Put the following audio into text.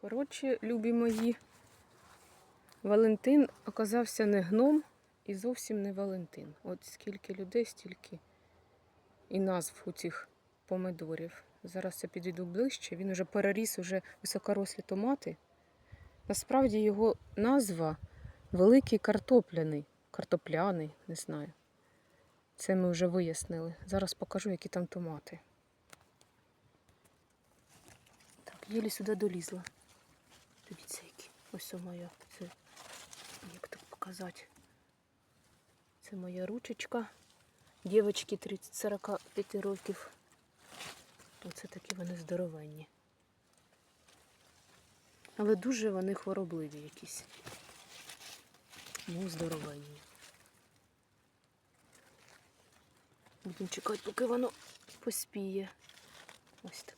Коротше, любі мої, Валентин оказався не гном і зовсім не Валентин. От скільки людей, стільки і назв у цих помидорів. Зараз я підійду ближче. Він уже переріс уже високорослі томати. Насправді його назва великий картопляний, картопляний, не знаю. Це ми вже вияснили. Зараз покажу, які там томати. Так, єлі сюди долізла. Дивіться, які. Ось моя. Це як так показати. Це моя ручечка. Дівочки 30-45 років. Оце такі вони здоровенні. Але дуже вони хворобливі якісь. Ну, здоровенні. Будемо чекати, поки воно поспіє. Ось таке.